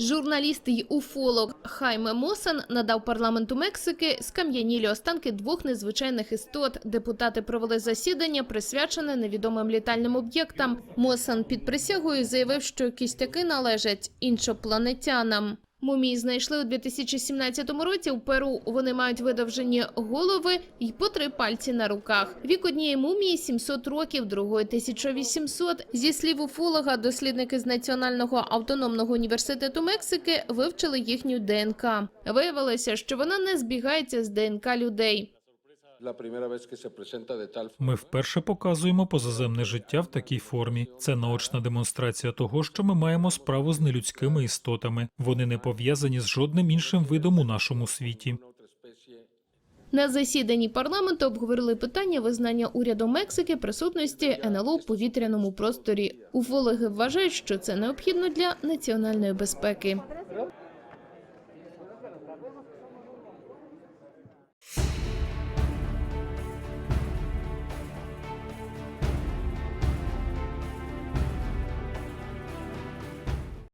Журналіст й уфолог Хайме Мосан надав парламенту Мексики скам'янілі останки двох незвичайних істот. Депутати провели засідання, присвячене невідомим літальним об'єктам. Мосан під присягою заявив, що кістяки належать іншопланетянам. Мумії знайшли у 2017 році у Перу. Вони мають видовжені голови й по три пальці на руках. Вік однієї мумії 700 років, другої 1800. Зі слів уфолога, дослідники з Національного автономного університету Мексики вивчили їхню ДНК. Виявилося, що вона не збігається з ДНК людей. Ми вперше показуємо позаземне життя в такій формі. Це наочна демонстрація того, що ми маємо справу з нелюдськими істотами. Вони не пов'язані з жодним іншим видом у нашому світі. На засіданні парламенту обговорили питання визнання урядом Мексики присутності НЛО в повітряному просторі. Уфологи вважають, що це необхідно для національної безпеки.